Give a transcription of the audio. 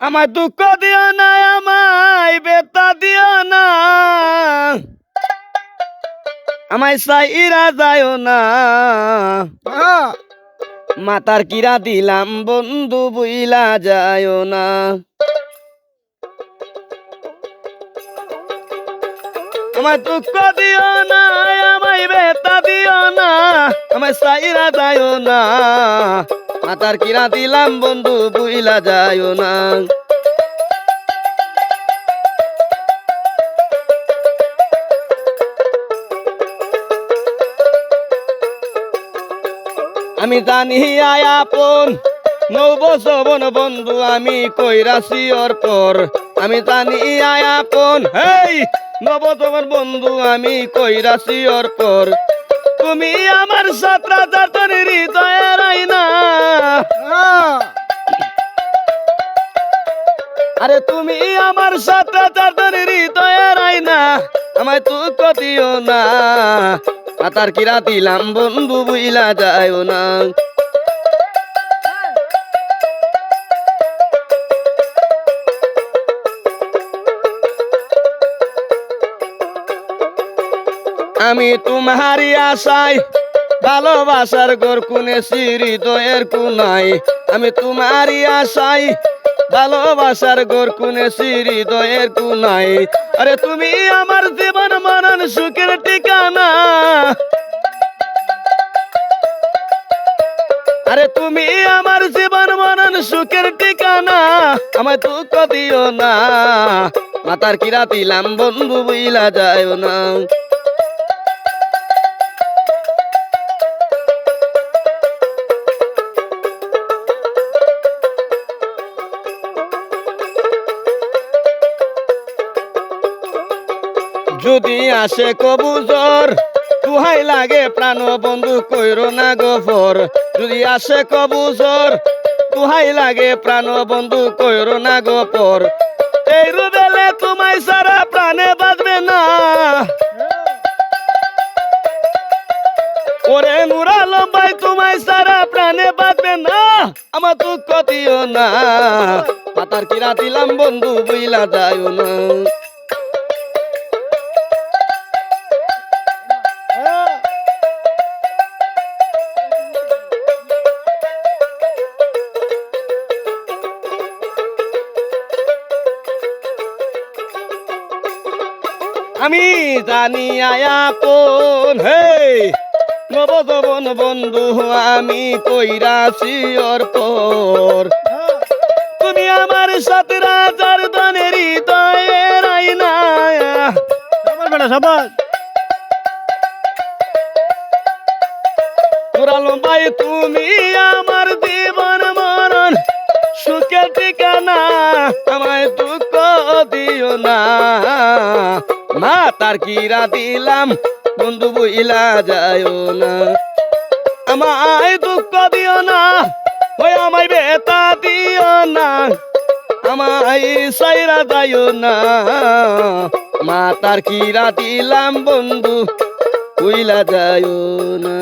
আমায় দুঃখ দিও না আমায় বেতা দিও না। আমায় সাইরা যায়ও না। মাতার কিরা দিলাম বন্ধু বুইলা যায় না। আমায় দুঃখ দিও না আমায় বেতা দিও না আমায় সাইরা যায় না। মাতার কিরা দিলাম, বন্ধু, বুইলা যায় না। আমি জানি আয়াপন নব সবন বন্ধু, আমি কইরাছি ওর পর আমি জানি আয়াপন হেই, নব সবন বন্ধু, আমি কইরাছি ওর পর তুমি আমার সাতরা জাতন আমায় তু কদিও না। আতার কিরা দিলাম, বন্ধু বুইলা যায় না। আমি তোমারই আশায়, ভালোবাসার গোর কুনে হৃদয়ের কুনাই আমি তোমারই আশায় ভালোবাসার গোর কুনে হৃদয়ের কুনাই আরে তুমি আমার জীবন মনন সুখের ঠিকানা। আরে তুমি আমার জীবন মনন সুখের ঠিকানা। আমায় দুঃখ দিও না। মাতার কিরা দিলাম বন্ধু বুইলা যায় না। যদি আসে কবুজর তুহাই লাগে প্রাণ বন্ধু কইর না গফর যদি আসে কবুজর তুহাই লাগে প্রাণ বন্ধু কইর না গফর এই রুবেলে তোমায় সারা প্রাণে বাঁচবে না। ওরে নুরা লম্বাই তোমায় সারা প্রাণে বাঁচবে না। আমার দুঃখ দিও না। পাতার কিরা দিলাম বন্ধু, বুইলা যায় না। আমি জানি আয়াপন হে নবদবন বন্ধু আমি কইরাছি ওর পর তুমি আমার সাথে রাজার দনের হৃদয়ের আইনা পুরালো ভাই তুমি আমার জীবন মরণ। সুখের ঠিকানা আমায় দুঃখ দিও না। তার কিরা দিলাম, বন্ধু বইলা যায় না। আমায় দুঃখ দিও না, ওই আমায় বেতা দিও না। আমায় সাইরা যায় না। মা তার কিরা দিলাম, বন্ধু বইলা যায় না।